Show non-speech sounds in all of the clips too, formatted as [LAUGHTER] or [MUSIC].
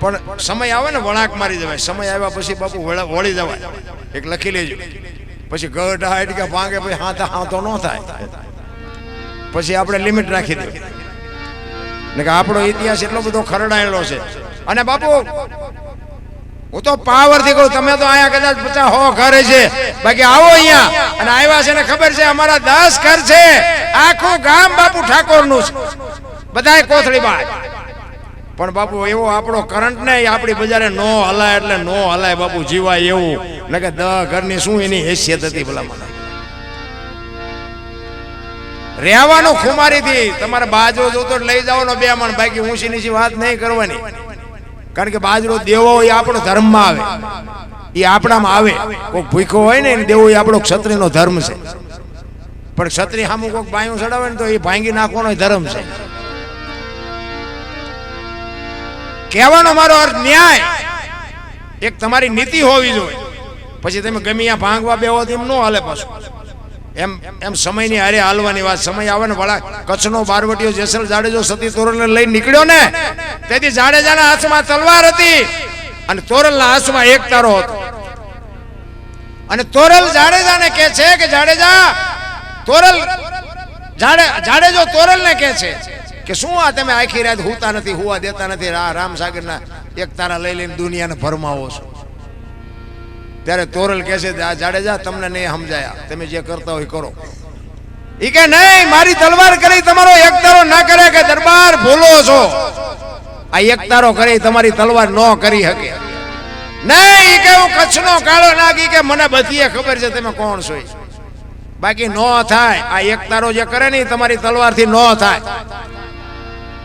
પણ સમય આવે ને, વળાંક મારી દેવાય. સમય આવ્યા પછી બાપુ વળા- દેવાય એક લખી લેજો. પછી ગઢ હાઈટ કે ભાંગે પછી હાથ હાથો ન થાય. પછી આપણે લિમિટ રાખી દઈએ ને કે આપણો ઇતિહાસ એટલો બધો ખરડાયેલો છે. અને બાપુ, હું તો પાવરથી કહું, તમે તો અહીંયા કદાચ પચાસ હો ઘરે છે. બાકી આવો અહીંયા. અને આવ્યા છે ને ખબર છે અમારા દસ ઘર છે. આખું ગામ બાપુ ઠાકોરનું છે. બધાય કોથળી બાદ પણ બાપુ, એવો આપણો કરંટ ને આપણી બજારે નો હલાય એટલે નો હલાય બાપુ, જીવાય એવું. ને કે દહ ઘરની શું એની હેસિયત હતી ભલા મને રહેવાનું ખુમારીથી તમારે બાજરો જોતો લઈ જવાનો બે મણ, બાકી ઊંચી નીચી વાત નહીં કરવાની. કારણ કે બાજરો દેવો એ આપણો ધર્મમાં આવે. એ આપણામાં આવે. કોઈક ભૂખો હોય ને દેવો એ આપણો ક્ષત્રિયનો ધર્મ છે. પણ ક્ષત્રિય સામું કોઈક બાયું ચડાવે ને તો એ ભાંગી નાખવાનો ધર્મ છે. કહેવાનો મારો અર્થ ન્યાય. એક તમારી નીતિ હોવી જોઈએ. પછી તમે ગમે આ ભાંગવા બેહો તો એમ ન હાલે પાછું. એમ એમ સમયની હારે હાલવાની વાત. સમય આવે ને વળા કચ્છનો બારવટીયો જેસલ જાડેજો સતી તોરલને લઈ નીકળ્યો ને, તેથી જાડેજાના હાથમાં તલવાર હતી અને તોરલના હાથમાં એક તારો હતો. અને તોરલ જાડેજાને કહે છે કે જાડેજા, તોરલ જાડે, જાડેજો તોરલને કહે છે. કે શું આ તમે આખી રાત હુતા નથી, હુવા દેતા નથી, આ રામ સાગરના એક તારા લઈ લઈને દુનિયાને ભરમાવો છો. ત્યારે તોરલ કહે છે આ જાડેજા તમને નહીં સમજાયા. તમે જે કરતા હોય કરો. ઈ કે નહીં, મારી તલવાર કરી, તમારો એક તારો ના કરે કે દરબાર ભૂલો છો. આ એક તારો કરી તમારી તલવાર ન કરી શકે. નહીં કે હું કચ્છનો કાળો નાગી કે મને બધી ખબર છે તમે કોણ છો બાકી ન થાય, આ એક તારો જે કરે ને તમારી તલવારથી ન થાય.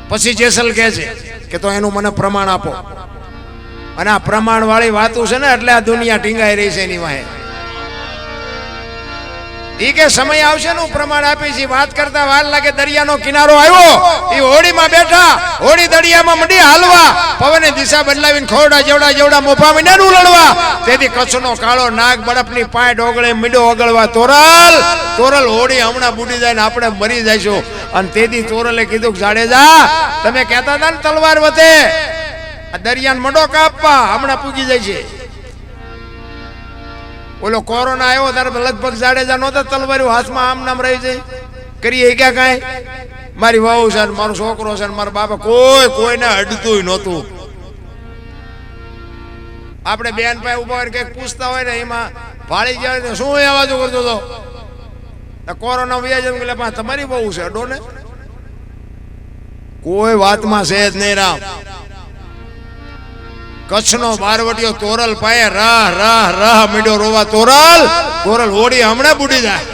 પછી જેસલ કહે છે કે તો એનું મને પ્રમાણ આપો. અને આ પ્રમાણ વાળી વાતું છે ને, એટલે આ દુનિયા ટીંગાઈ રહી છે એની વાહે. ઈ કે સમય આવશે નું પ્રમાણ આપી છે વાત કરતા વાર લાગે દરિયાનો કિનારો આવ્યો. એ હોડીમાં બેઠા, હોડી દરિયામાં મંડી હાલવા. પવને દિશા બદલાવીને ખોરડા જેવડા જેવડા મોફા મીંડા લડવા તેથી કચ્છનો કાળો નાગ બરફની પાય ડોગળે મીડો ઓગળવા તોરલ. તોરલ હોડી હમણાં બુડી જાય ને આપણે મરી જઈશું. અને તેથી ચોરલે કીધું કે જાડેજા તમે કહેતા હતા ને, તલવાર વધે. દરિયાન મંડો કાપવા હમણાં પૂગી જાય છે. ઓલો કોરોના આવ્યો ત્યારે લગભગ જાડેજા નહોતા, તલવાર્યું હાથમાં આમ નામ રહી જાય. કરીએ ક્યાં કાંઈ? મારી વહુ છે ને, મારો છોકરો છે ને, મારા બાપા, કોઈ કોઈને અડતું નહોતું. આપણે બેન ભાઈ ઊભા હોય કંઈક પૂછતા હોય ને, એમાં ભાળી જાય શું અવાજો કરતો હતો? કોરોના વ્યાજ એમ કે તમારી બહુ છે, અડો ને. કોઈ વાતમાં છે જ નહીં રામ. કચ્છનો બારવટીયો તોરલ પાયે રાહ રાહ રાહ મીડો રોવા તોરલ. તોરલ હોડી હમણાં બુડી જાય.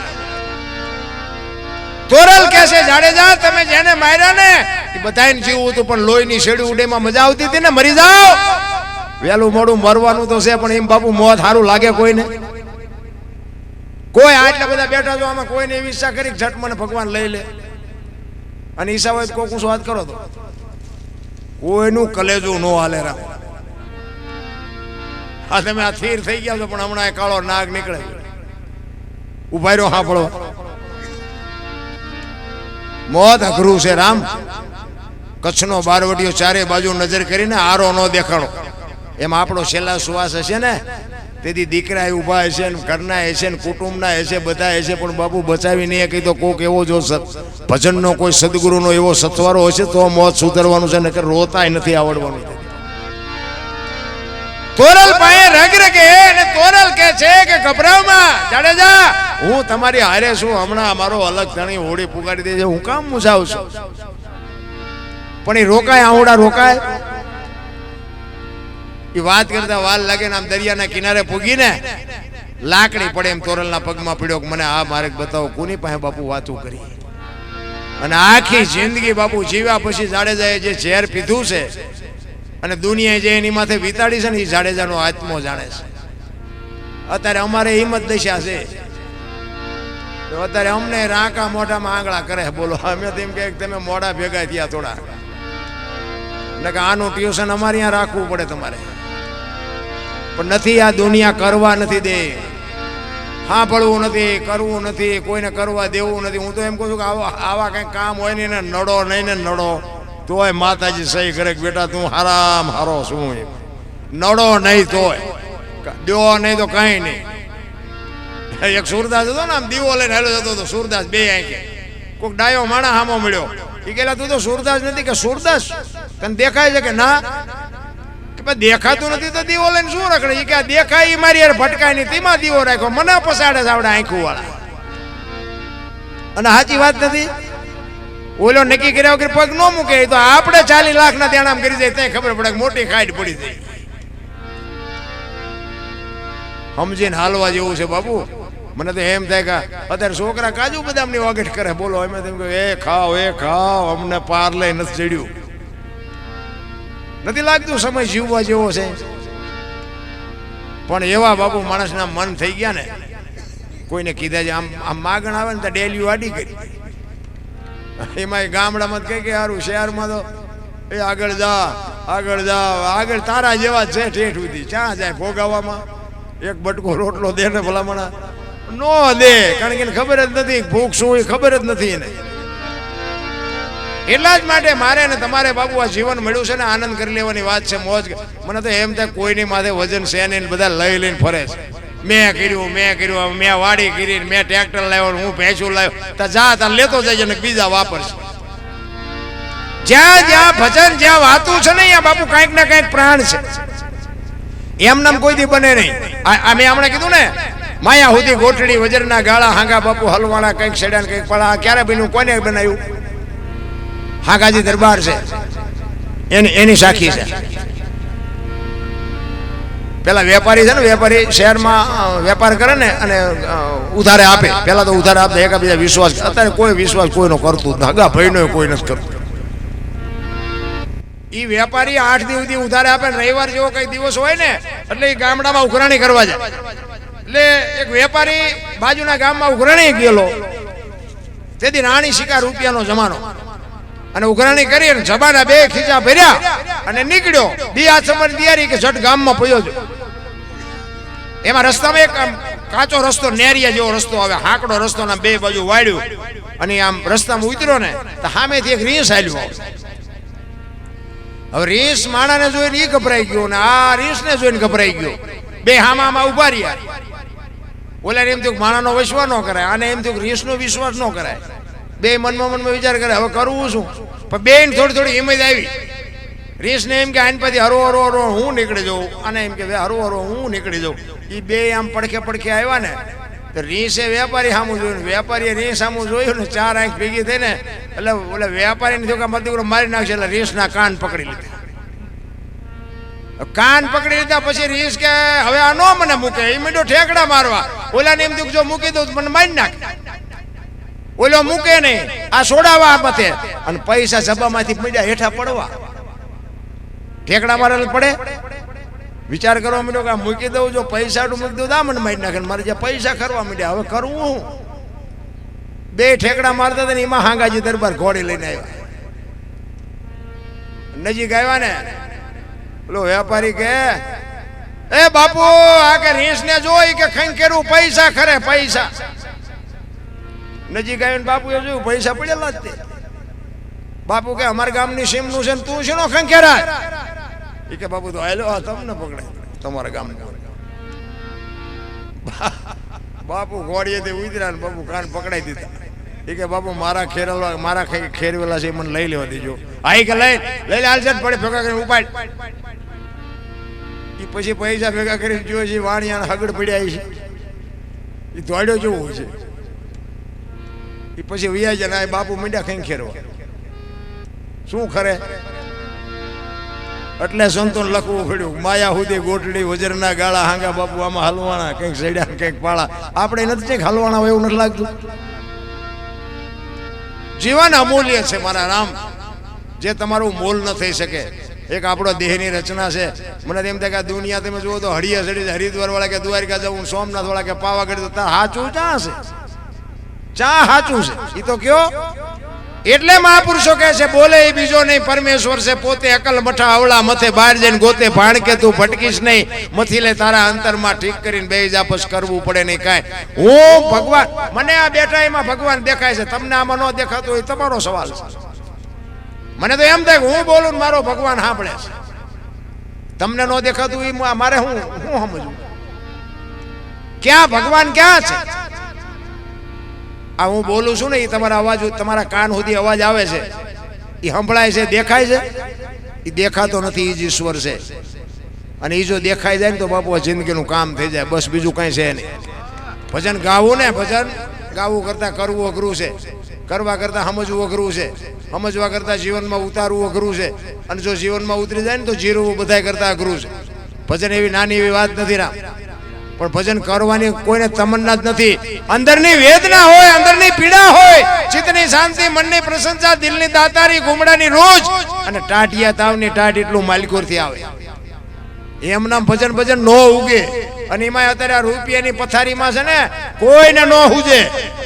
તોરલ કે છે જાડેજા તમે જેને માર્યા ને, એ બધાને જીવવું હતું, પણ લોહીની શેડી ઉડેમાં મજા આવતી હતી ને, મરી જાઓ. વેલું મોડું મરવાનું તો છે, પણ એમ બાપુ મોત સારું લાગે કોઈને. કોઈ આટલા બધા બેઠા છો આમાં કોઈને એવી ઈચ્છા કરી ઝટ મને ભગવાન લઈ લે. અને ઈચ્છા હોય કોક હું વાત કરો તો. કોઈનું કલેજું નો હાલે રામ આ તમે આ થીર થઈ ગયા છો પણ હમણાં કાળો નાગ નીકળે ઊભા રહ્યો હાફળો મોત અઘરું છે રામ. કચ્છનો બારવટીઓ ચારે બાજુ નજર કરીને આરો નો દેખાડો એમ આપણો છેલ્લા સુવાસ હશે ને? તેથી દીકરા ઊભા હશે ને ઘરના હશે ને કુટુંબના હશે, બધા હશે, પણ બાપુ બચાવી નહીં કહી તો કોક એવો જો ભજનનો કોઈ સદગુરુનો એવો સથવારો હશે તો મોત સુધરવાનું છે, નકર રોતાય નથી આવડવાનું. તોરલ પાસે રગ રગે અને તોરલ કે છે કે ગભરાવમાં જાડેજા, હું તમારી હારે છું, હમણાં અમારો અલગ ધણી હોડી પુગાડી દે છે હું કામ મુસાવ છું પણ એ રોકાય આવડા રોકાય? એ વાત કરતા વાર લાગે ને આમ દરિયાના કિનારે પૂગીને લાકડી પડે એમ તોરલના પગમાં પડ્યો મને આ માર્ગ બતાવો, કોની પાસે બાપુ વાતું કરી? અને આખી જિંદગી બાપુ જીવ્યા પછી જાડેજાએ જે ઝેર પીધું છે અને દુનિયાએ જે એની માથે વિતાડી છે ને એ જાડેજાનો આત્મો જાણે છે. અત્યારે અમારે હિંમત દશા છે. અત્યારે અમને રાંકા મોઢામાં આંગળા કરે બોલો, અમે તેમ કે તમે મોઢા ભેગા થયા થોડા એટલે કે આનું ટ્યુશન અમારે અહીંયા રાખવું પડે તમારે. પણ નથી, આ દુનિયા કરવા નથી દે. હા પડવું નથી, કરવું નથી, કોઈને કરવા દેવું નથી. હું તો એમ કહું છું કે આવા આવા કંઈક કામ હોય ને નડો, નહીં ને નડો, તોય માતાજી સહી કરે કે બેટા તું હારામ હારો શું એમ. નડો નહીં તોય. દો નહીં તો કાંઈ નહીં. એક સુરદાસ હતો ને, આમ દીવો લઈને હેલો જતો હતો, સુરદાસ બે આંખે. કોઈક ડાયો માણા હામો મળ્યો. એ કહેલા, તું તો સુરદાસ નથી કે સુરદાસ? તને દેખાય છે કે ના? દેખાતું નથી તો દીવો લઈને શું રખડે? કે દેખાય એ મારી યાર ભટકાય નહીં તેમાં દીવો રાખ્યો. મને પસાડે છે આવડે આંખું વાળા અને સાચી વાત નથી? ઓલો નક્કી કર્યા વગર પગ ન મૂકે તો આપણે ચાલી લાખ ના દેણામ કરી જાય, ત્યાં ખબર પડે મોટી ખાઈટ પડી જાય. સમજીને હાલવા જેવું છે બાબુ મને તો એમ થાય કે અત્યારે છોકરા કાજુ બદામની વાગેટ કરે. બોલો, એમ તેમ કે એ ખાઓ એ ખાઓ, અમને પાર લઈ નથી ચડ્યું. નથી લાગતું સમય જીવવા જેવો છે. પણ એવા બાપુ માણસના મન થઈ ગયા ને, કોઈને કીધા છે, આમ આમ માગણ આવે ને તો ડેલી વાડી કરી એમાં ગામડામાં કઈ કે સારું શહેરમાં તો એ આગળ જા આગળ જા, આગળ તારા જેવા છે ઠેઠ સુધી, ક્યાં જાય ભોગાવામાં? એક બટકો રોટલો દે ને ભલામણા. નો દે, કારણ કે ખબર જ નથી, ભૂખ શું એ ખબર જ નથી એને. એટલા જ માટે મારે ને તમારે બાબુ આ જીવન મળ્યું છે ને આનંદ કરી લેવાની વાત છે, મોજ મને તો એમ થાય કોઈની માથે વજન છે નહીં બધા લઈ લઈને ફરે છે. મેં કર્યું મેં કર્યું મેં વાડી કરી મેં ટ્રેક્ટર લાવ્યો હું ભેંસું લાવ્યો. તો જા તાર લેતો જજે ને બીજા વાપરશે. જ્યાં જ્યાં ભજન, જ્યાં વાતું છે ને ત્યાં બાપુ કાંઈક ને કાંઈક પ્રાણ છે. એમ નામ કોઈ દી બને નહીં. આ મેં હમણાં કીધું ને, માયા સુધી ગોઠડી વજરના ગાળા, હાંગા બાપુ હલવાણા, કંઈક સેડા કંઈક પડા ક્યારે બન્યું, કોને બનાવ્યું? હાંગાજી દરબાર છે. એની એની સાખી છે. પેલા વેપારી છે ને, વેપારી શહેરમાં વેપાર કરે ને અને ઉધારે આપે. પેલા તો ઉધારે આપતા એકબીજા વિશ્વાસ અત્યારે કોઈ વિશ્વાસ કોઈનો કરતું. હગા ભાઈનો કોઈ નથી કરતું. ઈ વેપારી આઠ દિવસથી ઉધારે આપે રવિવાર જેવો કઈ દિવસ હોય ને, એટલે એ ગામડામાં ઉઘરાણી કરવા જાય. એટલે એક વેપારી બાજુના ગામમાં ઉઘરાણી ગયેલો. તેથી રાણી શિકાર રૂપિયાનો જમાનો. અને ઉઘરાણી કરી અને જબાના બે ખીચા ભર્યા અને નીકળ્યો. દી આ સમય તૈયારી કે જટ ગામમાં પયો જો એમાં રસ્તામાં એક આમ કાચો રસ્તો, નેરિયા જેવો રસ્તો આવે. હાંકડો રસ્તો ના બે બાજુ વાળ્યું અને આમ રસ્તામાં ઉતર્યો ને, તો સામેથી એક રીસ હાલ્યું હવે રીસ માણાને જોઈને ઈ ગભરાઈ ગયો ને આ રીસને જોઈને ગભરાઈ ગયો. બે હામામાં ઊભા રહ્યા. ઓલા એમ થયું માણાનો વિશ્વાસ ન કરાય અને એમ થયું રીંસનો વિશ્વાસ ન કરાય. બે મનમાં મનમાં વિચાર કરે, હવે કરવું શું? પણ બેન થોડી થોડી હિંમત આવી. રીસને એમ કે, આની પછી હરો હરો હરો હું નીકળી જાઉં? અને એમ કે હરો હરો હું નીકળી જાઉં. એ બે આમ પડખે પડખે આવ્યા ને, તો રીસે વેપારી સામું જોયું. વેપારીએ રીસ સામું જોયું ને, ચાર આંખ ભેગી થઈ ને, એટલે ઓલે વેપારીને થયું કે મારો મારી નાખશે, એટલે રીસના કાન પકડી લીધા. કાન પકડી લીધા, પછી રીસ કે, હવે આ નો મને મૂકે. એ મીઠો ઠેકડા મારવા. ઓલાને એમ થયું જો મૂકી દઉં મને મારી નાખ. ઓલો મૂકે નહીં. આ સોડાવા મતે અને પૈસા જબામાંથી પડ્યા હેઠા પડવા. ઠેકડા મારેલ પડે. વિચાર કરવા માંડ્યો કે મૂકી દઉં જો પૈસા મૂકી દઉં દા મારી નાખે મારે જે પૈસા કરવા માંડ્યા, હવે કરવું હું? બે ઠેકડા મારતા હતા ને એમાં હાંગાજી દરબાર ઘોડી લઈને આવ્યા. નજીક આવ્યા ને? પેલો વેપારી કે, એ બાપુ, આ કે રીસ ને જોઈ કે ખંખેરું પૈસા ખરે, પૈસા. નજીક આવીને બાપુએ જોયું, પૈસા પડેલા જ તે. બાપુ કે, અમારા ગામની સીમનું છે તું શેનો ખંખેરા એ કે, બાપુ, તો આયલો આ તમને પકડે તમારા ગામ [LAUGHS] બાપુ ઘોડીએથી ઉતર્યા ને બાપુ કાન પકડાઈ દીધા. એ કે, બાપુ, મારા ખેરવા મારા ખેરવેલા છે, એ મને લઈ લેવા દેજો. આઈ કે, લઈ લઈ લે હાલશે પડે ભેગા કરીને ઉપાડ. એ પછી પૈસા ભેગા કરીને જોયો છે વાણિયા હગડ પડ્યા છે. એ દોડ્યો જેવું છે. પછી વ્યાજ ને બાપુ મીંડા ખાઈ ખેરવા શું ખરે? એટલે સંતોન લખવું પડ્યું, માયા સુધી ગોટડી, વજરના ગાળા, હાંગા બાપુ, આમાં હલવાણા કંઈક સડ્યા કંઈક પાળા. આપણે નથી કંઈક હલવાણા હોય એવું નથી લાગતું. જીવન અમૂલ્ય છે, મારા રામ. જે તમારું મોલ ન થઈ શકે. એક આપણો દેહની રચના છે. મને એમ થાય કે દુનિયા તમે જુઓ તો હળિયા સડી હરિદ્વાર વાળા કે દ્વારકા જવું સોમનાથ વાળા કે પાવાગઢ, તો તાર હાચું ચા છે ચા સાચું છે? એ તો કયો? એટલે મહાપુરુષો કહે છે, બોલે એ બીજો નહીં, પરમેશ્વર છે, પોતે અકલ મઠા અવળા મથે બહાર જઈને ગોતે ભાણ કે તું ભટકીશ નહીં. મથી લે તારા અંતરમાં ઠીક કરીને બે જાપસ કરવું પડે નહીં કાંઈ. હું ભગવાન, મને આ બેઠા એમાં ભગવાન દેખાય છે. તમને આમાં ન દેખાતું હોય તમારો સવાલ છે. મને તો એમ થાય કે હું બોલું મારો ભગવાન સાંભળે છે. તમને ન દેખાતું એ મારે હું હું સમજવું ક્યાં ભગવાન ક્યાં છે? આ હું બોલું છું ને એ તમારા અવાજ, તમારા કાન સુધી અવાજ આવે છે. એ સંભળાય છે, દેખાય છે? એ દેખાતો નથી એ જ ઈશ્વર છે. અને એ જો દેખાઈ જાય ને તો બાપુ જિંદગીનું કામ થઈ જાય, બસ બીજું કાંઈ છે નહીં. ભજન ગાવું ને, ભજન ગાવું કરતાં કરવું અઘરું છે. કરવા કરતાં સમજવું અઘરું છે. સમજવા કરતાં જીવનમાં ઉતારવું અઘરું છે. અને જો જીવનમાં ઉતરી જાય ને તો જીરવું બધાય કરતાં અઘરું છે. ભજન એવી નાની એવી વાત નથી રામ. પણ ભજન કરવાની કોઈને તમન્ના જ નથી. અંદરની વેદના હોય, અંદરની પીડા હોય, ચિત્તની શાંતિ, મનની પ્રશંસા, દિલની દાતારી, ગુમડાની રોજ અને ટાટિયા તાવની ટાટ એટલું માલિકોરથી આવે. એમના ભજન ભજન નો ઉગે. અને એમાં અત્યારે આ રૂપિયાની પથારીમાં છે ને, કોઈને નો હુજે.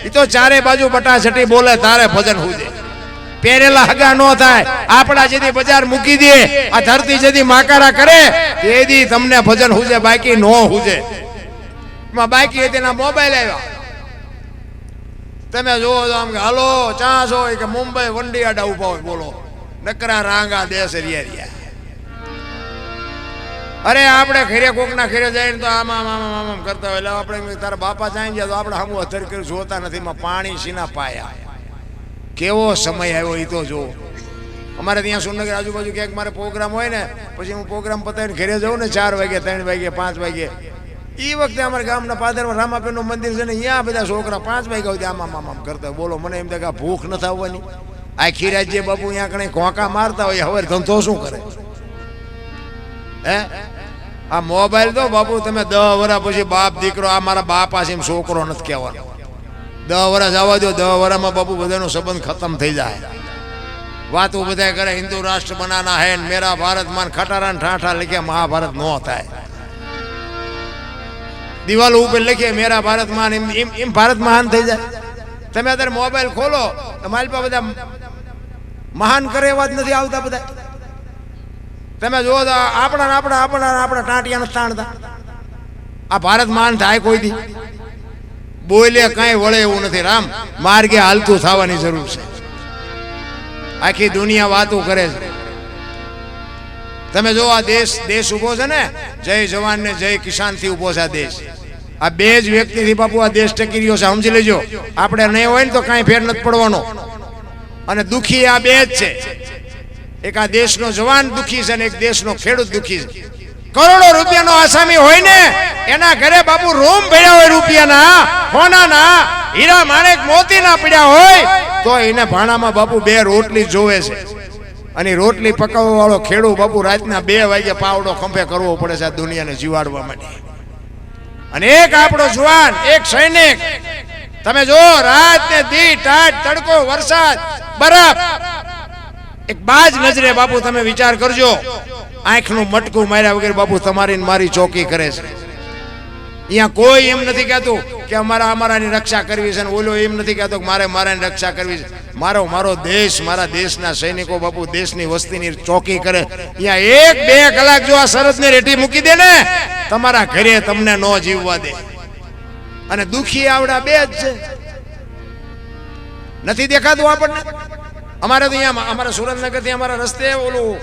એ તો ચારે બાજુ બટાછટી બોલે, તારે ભજન હુજે. પહેરેલા હગા નો થાય. આપણા જેથી બજાર મૂકી દે, આ ધરતી જેથી માકારા કરે તેથી તમને ભજન હુજે, બાકી નો હુજે. એમાં બાકી તેના મોબાઈલ આવ્યા. તમે જોવો તો આમ કે, હલો ચાન્સ હોય કે મુંબઈ વંડિયાડા ઊભા હોય, બોલો. નકરા રાંગા દેશ રિયા રિયા. અરે, આપણે ઘરે કોકના ઘરે જઈને તો આમ આમ આમ આમ કરતા હોય. એટલે આપણે તારા બાપા જાય ગયા તો આપણે હમું અથર કર્યું જોતા નથી માં પાણી સીના પાયા. કેવો સમય આવ્યો એ તો જો અમારે ત્યાં સુરનગર આજુબાજુ ક્યાંક મારે પ્રોગ્રામ હોય ને, પછી હું પ્રોગ્રામ પતાવીને ઘરે જાઉં ને ચાર વાગે ત્રણ વાગે પાંચ વાગે એ વખતે અમારા ગામના પાદરમાં રામાપીરનું મંદિર છે ને અહીંયા બધા છોકરા પાંચ વાગ્યા સુધી આમ આમ આમ આમ કરતા. બોલો, મને એમ કે ભૂખ ન આવવાની આખી રાજ્ય બાપુ અહીંયા કણે ઘોંકા મારતા હોય, હવે ધંધો શું કરે? હે? આ મોબાઈલ તો બાપુ તમે દસ વર્ષ પછી બાપ દીકરો, આ મારા બાપ પાસે છોકરો નથી કહેવાનો. દસ વર્ષ આવવા દો દહ વર્ષમાં બાપુ બધાનો સંબંધ ખતમ થઈ જાય. વાતો બધા કરે, હિન્દુ રાષ્ટ્ર બનાના હે મેરા ભારત માન ખટારા ઠાઠા લખ્યા, મહાભારત નો થાય. દિવાલો ઉપર લખીએ, મેરા ભારત મહાન એમ એમ ભારત મહાન થઈ જાય. તમે અત્યારે મોબાઈલ ખોલો મારી પાસે બધા મહાન કરે એવા જ નથી આવતા બધા. તમે જુઓ તો આપણા આપણા આપણા આપણા ટાંટિયા નથી તાણતા આ ભારત મહાન થાય કોઈથી બોલે કાંઈ વળે એવું નથી. રામ, માર્ગે હાલતું થવાની જરૂર છે. આખી દુનિયા વાતો કરે છે. તમે જો આ દેશ દેશ ઊભો છે ને, જય જવાન ને જય કિસાનથી ઊભો છે આ દેશ. આ બે જ વ્યક્તિથી બાપુ આ દેશ ટકી રહ્યો છે, સમજી લેજો. આપણે નહીં હોય ને તો કાંઈ ફેર નથી પડવાનો. અને દુખી આ બે જ છે. એક આ દેશનો જવાન દુખી છે અને એક દેશનો ખેડૂત દુખી છે. કરોડો રૂપિયાનો આસામી હોય ને, એના ઘરે બાપુ રૂમ ભર્યા હોય રૂપિયાના સોનાના હીરા માણેક મોતીના પડ્યા હોય, તો એને ભાણામાં બાપુ બે રોટલી જોવે છે. અને રોટલી પકાવવા વાળો ખેડૂત બાપુ રાતના બે વાગે પાવડો ખંભે કરવો પડે છે આ દુનિયાને જીવાડવા માટે. અને એક આપણો જુવાન, એક સૈનિક. તમે જો રાત ને દી ટાટ તડકો વરસાદ, બરફ. એક બાજ નજરે બાપુ તમે વિચાર કરજો. આંખનું મટકું માર્યા વગર બાપુ તમારી મારી ચોકી કરે છે. અહીંયા કોઈ એમ નથી કહેતું. કે અમારા અમારાની રક્ષા કરવી છે અને ઓલો એમ નથી કહેતો કે મારે મારાની રક્ષા કરવી છે. મારો મારો દેશ, મારા દેશના સૈનિકો બાપુ દેશની વસ્તીની ચોકી કરે. ત્યાં એક બે કલાક જો આ સરહદને રેટી મૂકી દે ને, તમારા ઘરે તમને ન જીવવા દે. અને દુખી આવડા બે જ છે. નથી દેખાતું આપણને? અમારે તો અહીંયા અમારા સુરેન્દ્રનગરથી અમારા રસ્તે ઓલું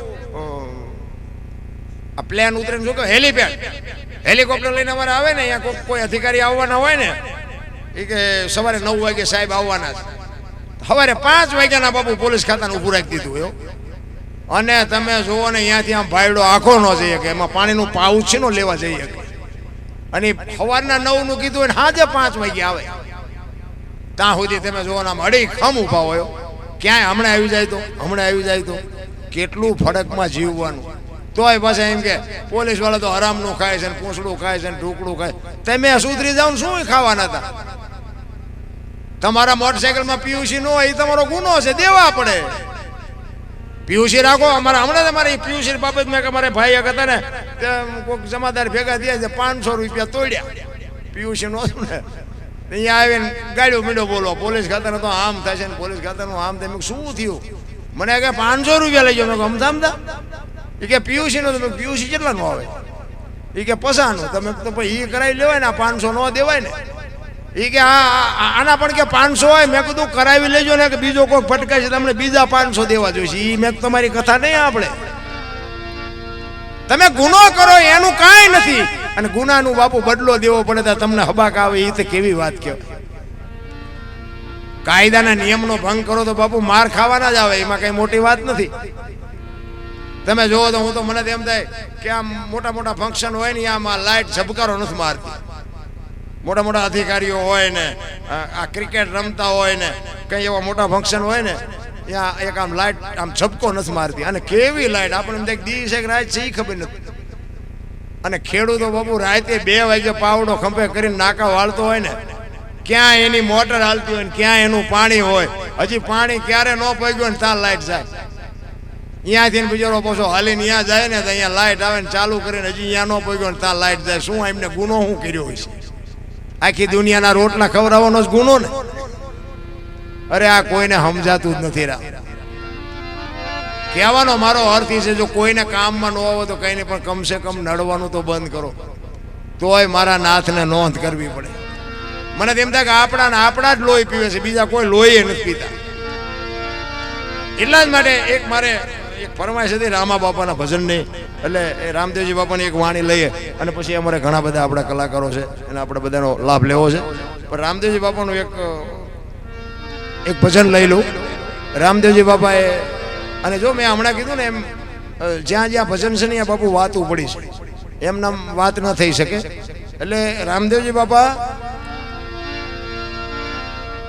આ પ્લેન ઉતરે શું કહે હેલીપેડ. હેલિકોપ્ટર લઈને અમારે આવે ને, અહીંયા કોઈ- અધિકારી આવવાના હોય ને એ કે સવારે નવ વાગે સાહેબ આવવાના છે. સવારે પાંચ વાગ્યાના બાપુ પોલીસ ખાતાને ઊભું રાખી દીધું એવું અને તમે જુઓ ને, અહીંયાથી આમ ભાયડો આખો ન જઈએ કે એમાં પાણીનું પાઉચ ને લેવા જઈએ કે અને સવારના નવનું કીધું હોય હાજે પાંચ વાગે આવે. ત્યાં સુધી તમે જુઓ આમ અડી ખમ ઊભા હોય ક્યાંય હમણાં આવી જાય તો, હમણાં આવી જાય તો, કેટલું ફડકમાં જીવવાનું. તોય પાછા એમ કે પોલીસવાળા તો હરામનું ખાય છે પૂંછડું ખાય છે ઢોકળું ખાય. તમે સુધરી જાવ શું ખાવાના હતા? તમારા મોટરસાયકલમાં પીયુસી ન હોય, એ તમારો ગુનો છે, દેવા પડે. પીયુસી રાખો, અમારા હમણાં તમારે પીયુસી બાબત મેં કે મારે ભાઈ એક હતા ને કોઈક જમાદાર ભેગા થયા છે, પાંચસો રૂપિયા તોડ્યા. પીયુસી નો ને, અહીંયા આવીને ગાડીઓ મીડો બોલો, પોલીસ ખાતાનો તો આમ થશે ને પોલીસ ખાતાનું આમ થાય શું થયું? મને કે, પાંચસો રૂપિયા લઈ જાઓ. મેં અમથા એ કે પીયુસી નો તમે પીયુસી કેટલાનું આવે? એ કે પસાનું તમે તો ભાઈ એ કરાવી લેવાય ને પાંચસો નો દેવાય ને. એ કે આ આ- આના પણ કે પાંચસો હોય, મેં કીધું કરાવી લેજો ને, કે બીજો કોઈ ફટકાય છે તમને બીજા પાંચસો દેવા જોઈશે. એ મેં તમારી કથા નહીં આપણે તમે ગુનો કરો, એનું કાંઈ નથી. અને ગુનાનું બાપુ બદલો દેવો પડે તો તમને હબાક આવે એ તો કેવી વાત કહેવાય કાયદાના નિયમનો ભંગ કરો તો બાપુ માર ખાવાના જ આવે, એમાં કઈ મોટી વાત નથી. તમે જોવો તો હું તો મને એમ થાય કે આમ મોટા મોટા ફંક્શન હોય ને, આમાં લાઇટ ઝબકારો નથી મારતી. મોટા મોટા અધિકારીઓ હોય ને, આ ક્રિકેટ રમતા હોય ને, કંઈ એવા મોટા ફંક્શન હોય ને, ત્યાં એક આમ લાઈટ આમ ઝબકો નથી મારતી. અને કેવી લાઇટ આપણે એમ થાય કે દિવસે કે રાત છે એ ખબર નથી. અને ખેડૂતો બાપુ રાતે બે વાગે પાવડો ખંભે કરીને નાકા વાળતો હોય ને, ક્યાં એની મોટર હાલતી હોય ને, ક્યાં એનું પાણી હોય? હજી પાણી ક્યારે ન પગ્યું ને, ત્યાં લાઈટ જાય. અહીંયાથી બિચારો પોસો હાલી અહીંયા જાય ને તો અહીંયા લાઇટ આવે ને ચાલુ કરીને હજી અહીંયા ન પગ્યો ને ત્યાં લાઇટ જાય. શું એમને ગુનો શું કર્યો હોય આખી દુનિયાના રોટલા ખવડાવવાનો જ ગુનો ને? અરે આ કોઈને સમજાતું જ નથી રા કહેવાનો મારો અર્થ છે, જો કોઈને કામમાં ન આવો તો કંઈને પણ કમસે કમ નડવાનું તો બંધ કરો. તોય મારા નાથને નોંધ કરવી પડે. મને તેમ થાય કે આપણા આપણા જ લોહી પીવે છે, બીજા કોઈ લોહી નથી પીતા. એટલા જ માટે એક મારે એક ફરમાઈશ હતી રામા બાપાના ભજનની. એટલે એ રામદેવજી બાપાની એક વાણી લઈએ અને પછી અમારે ઘણા બધા આપણા કલાકારો છે એને આપણે બધાનો લાભ લેવો છે. પણ રામદેવજી બાપાનું એક એક ભજન લઈ લઉં. રામદેવજી બાપાએ, અને જો મેં હમણાં કીધું ને એમ જ્યાં જ્યાં ભજન છે ને ત્યાં બાપુ વાત ઉપડી છે. એમ નામ વાત ન થઈ શકે. એટલે રામદેવજી બાપા,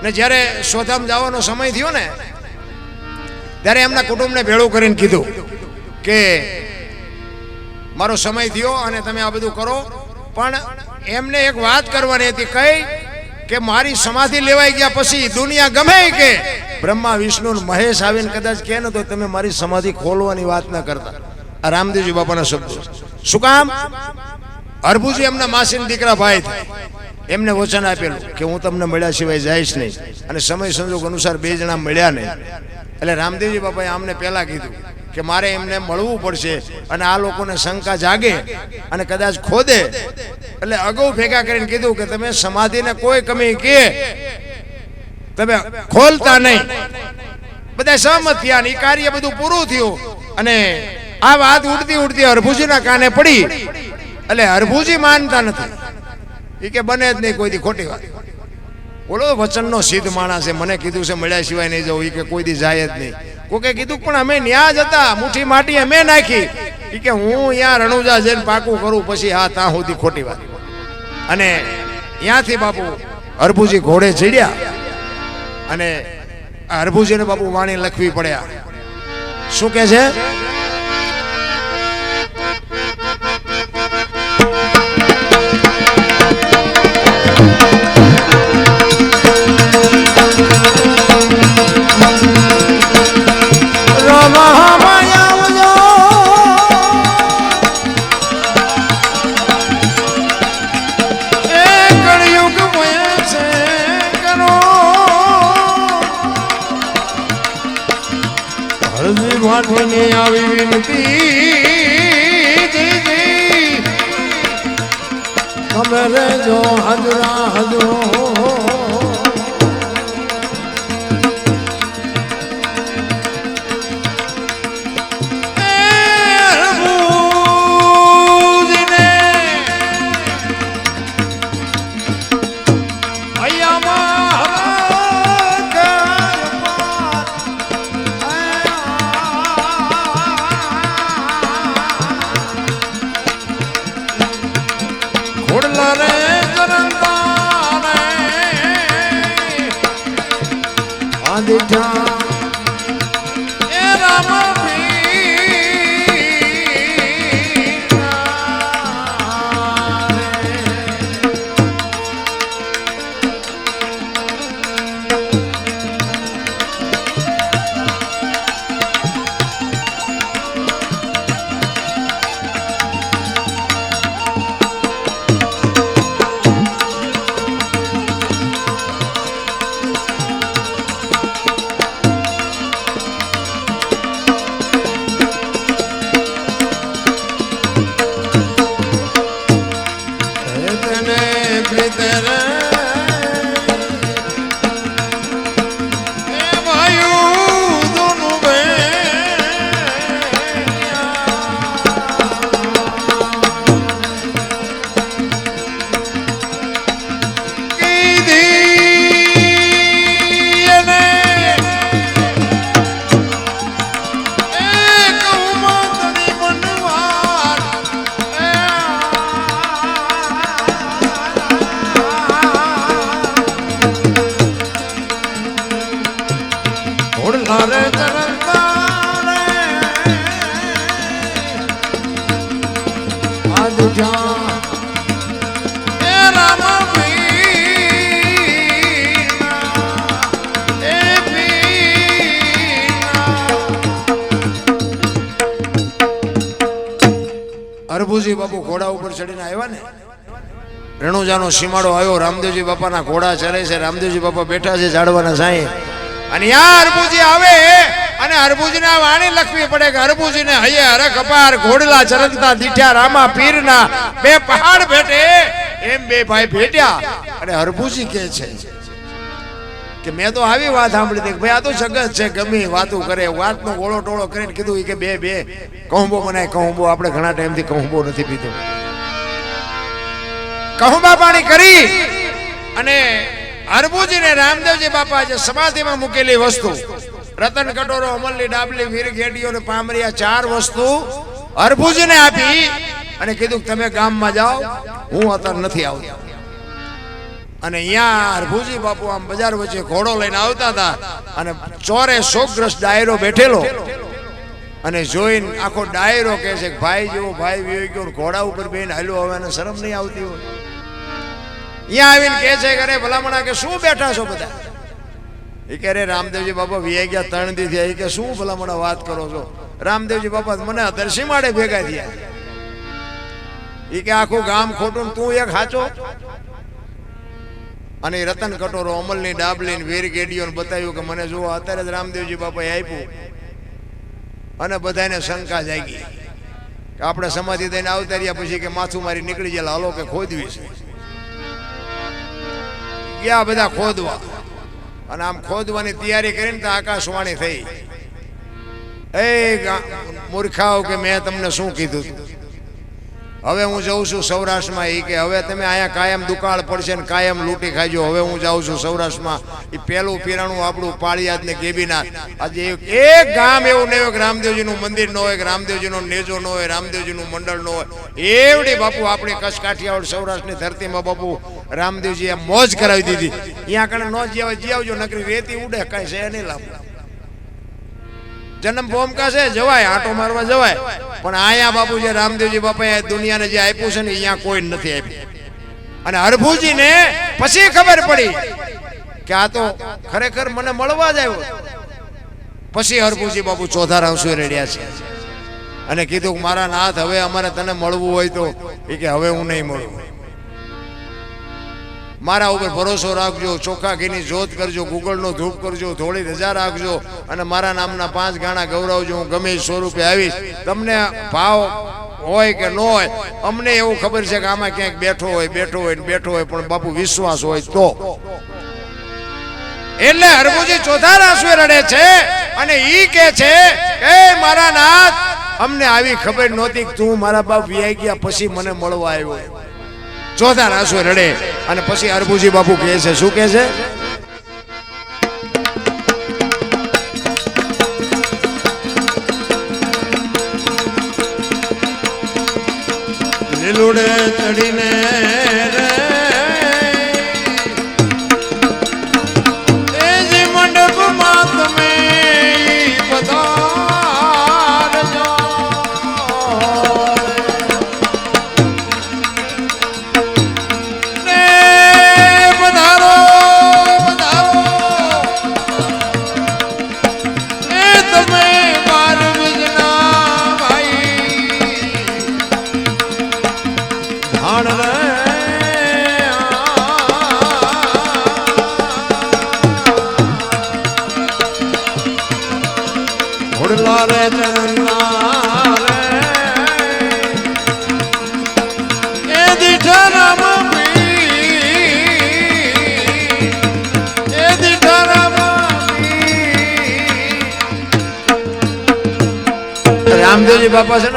ને જ્યારે સ્વધામ જવાનો સમય થયો ને ત્યારે એમના કુટુંબને ભેળું કરીને કીધું કે મારો સમય થયો અને તમે આ બધું કરો. પણ એમને એક વાત કરવાની હતી કઈ કે મારી સમાધિ લેવાઈ ગયા પછી દુનિયા ગમે કે બ્રહ્મા, વિષ્ણુ મહેશ આવીને કદાચ કહે ને તો તમે મારી સમાધિ ખોલવાની વાત ન કરતા. આ રામદેવજી બાપાના શબ્દો. શું કામ? અરબુજી એમના માસીન દીકરા ભાઈ એમને વચન આપેલું કે હું તમને મળ્યા સિવાય જઈશ નહીં. અને સમય સંજોગ અનુસાર બે જણા મળ્યા નહીં. એટલે રામદેવજી બાપાએ આમને પહેલા કીધું કે મારે એમને મળવું પડશે અને આ લોકોને શંકા જાગે અને કદાચ ખોદે. એટલે અગાઉ ભેગા કરીને કીધું કે તમે સમાધિને કોઈ કમી કે તમે ખોલતા નહીં. બધા સહમત થયા એ કાર્ય બધું પૂરું થયું અને આ વાત ઉડતી ઉડતી હરભુજીના કાને પડી. એટલે હરભુજી માનતા નથી. એ કે બને જ નહીં કોઈ દી ખોટી વાત. બોલો, વચનનો સિદ્ધ માણસ છે. મને કીધું છે, મળ્યા સિવાય નહીં જવું. એ કે કોઈ દી જાય જ નહીં. કોકે કીધું, પણ અમે ન્યા જ હતા. મુઠ્ઠી માટી અમે નાખી. એ કે, હું અહીંયા રણુજા જઈને પાકું કરું, પછી હા, ત્યાં સુધી ખોટી વાત. અને ત્યાંથી બાપુ હરભુજી ઘોડે ચડ્યા. અને આ હરભુજીને બાપુ વાણી લખવી પડ્યા. શું કે છે? અરભુજી બાપુ ઘોડા ઉપર ચડીને આવ્યા ને? રેણુજાનો સીમાડો આવ્યો, રામદેવજી બાપાના ઘોડા ચડે છે, રામદેવજી બાપા બેઠા છે ઝાડવાના સાંઈ અને યા અરબુજી આવે અને હરભુજીને આ વાણી લખવી પડે કે હરભુજીને હૈયે હરે કપાર ઘોડલા ચરંતા દીઠ્યા રામા પીરના બે પહાડ ભેટે. એમ બે ભાઈ ભેટ્યા. અને અરબુજી કહે છે કે મેં તો આવી વાત સાંભળી હતી કે ભાઈ આ તો જગત છે, ગમે વાતું કરે. વાતનો ગોળો ટોળો કરીને કીધું કે બે બે. કહુંબો બનાય કહુંબો. આપણે ઘણા ટાઈમથી કહુંબો નથી પીધો. કહુંબા પાણી કરી અને હરભુજી ને રામદેવજી બાપા જે સમાધિમાં મૂકેલી વસ્તુ, રતન કટોરો, અમલની ડાબલી, વીર ઘેડીઓ ને પામરિયા ચાર વસ્તુ હરભુજીને આપી અને કીધું તમે ગામમાં જાઓ, હું અત્યારે નથી આવતો. અને અહીંયા અર્ભુજી બાપુ આમ બજાર વચ્ચે ઘોડો લઈને આવતા હતા અને ચોરે શોકગ્રસ્ત ડાયરો બેઠેલો. અને જોઈને આખો ડાયરો કહે છે ભાઈ જેવો ભાઈ વિયો ગયો ઘોડા ઉપર બેન હાલ્યો, હવે શરમ નહીં આવતી હોય. અહીંયા આવીને કહે છે કે અરે ભલામણા કે શું બેઠા છો બધા? એ કે અરે રામદેવજી બાપા વીએ ગયા ત્રણ દી થયા એ કે શું ભલામણા વાત કરો છો? રામદેવજી બાપા, મને દર્શી માડે ભેગા થયા. એ કે આખું ગામ ખોટું તું એક હાચો? અને રતન કટોરો અમલની ડાબલી ને વીર ગેડીઓને બતાવ્યું કે મને જુઓ, અત્યારે જ રામદેવજી બાપાએ આપ્યું. અને બધાને શંકા જાગી. કે આપણે સમાધિ થઈને આવતા રહ્યા પછી કે માથું મારી નીકળી ગયેલા, હાલો કે ખોદવી છે. ગયા બધા ખોદવા અને આમ ખોદવાની તૈયારી કરીને તો આકાશવાણી થઈ એ મૂર્ખાઓ કે મેં તમને શું કીધું? હવે હું જઉં છું સૌરાષ્ટ્રમાં. એ કે હવે તમે અહીંયા કાયમ દુકાળ પડશે ને કાયમ લૂંટી ખાજો હવે હું જાઉં છું સૌરાષ્ટ્રમાં. એ પહેલું પીરાણું આપણું પાળિયાદ ને કેબીના આજે એક- ગામ એવું નહીં હોય રામદેવજીનું મંદિર ન હોય રામદેવજીનો નેજો ન હોય, રામદેવજીનું મંડળ ન હોય. એવડી બાપુ આપણી કચ્છ કાઠિયાવાડ સૌરાષ્ટ્રની ધરતીમાં બાપુ રામદેવજીએ મોજ કરાવી દીધી. અહીંયા આગળ ન જીવા જીવજો નકરી રેતી ઉડે, કાંઈ છે નહીં લાભ. જન્મ ભૂમિકા છે? જવાય. આટો મારવા જવાય. પણ આયા બાપુ જે રામદેવજી બાપાએ દુનિયાને જે આપ્યું છે ને અહીંયા કોઈ નથી આપ્યું. અને હરભુજીને પછી ખબર પડી કે આ તો ખરેખર મને મળવા જ આવ્યો પછી હરભુજી બાપુ ચોથા રાવસુ રેડ્યા છે. અને કીધું મારા નાથ, હવે અમારે તને મળવું હોય તો. એ કે હવે હું નહીં મળું. મારા ઉપર ભરોસો રાખજો, ચોખા ઘીની જોત કરજો ગુગળનો ધૂપ કરજો થોડી રજા રાખજો અને મારા નામના પાંચ ગાણા ગૌરવજો. હું ગમે સ્વરૂપે આવીશ. તમને ભાવ હોય કે ન હોય, અમને એવું ખબર છે કે આમાં ક્યાંક બેઠો હોય બેઠો હોય બેઠો હોય, પણ બાપુ વિશ્વાસ હોય તો. એટલે હરભુજી ચોથા રાસુએ રડે છે અને ઈ કે છે કે મારા નાથ, અમને આવી ખબર નહોતી કે તું મારા બાપ વ્યાઈ ગયા પછી મને મળવા આવ્યો. ચોથા રાસુ રડે અને પછી અરબુજી બાપુ કહે છે શું કહે છે? લીલુડે ચડીને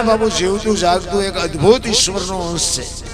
બાપુ જીવતું જાગતું એક અદ્ભુત ઈશ્વરનો અંશ છે.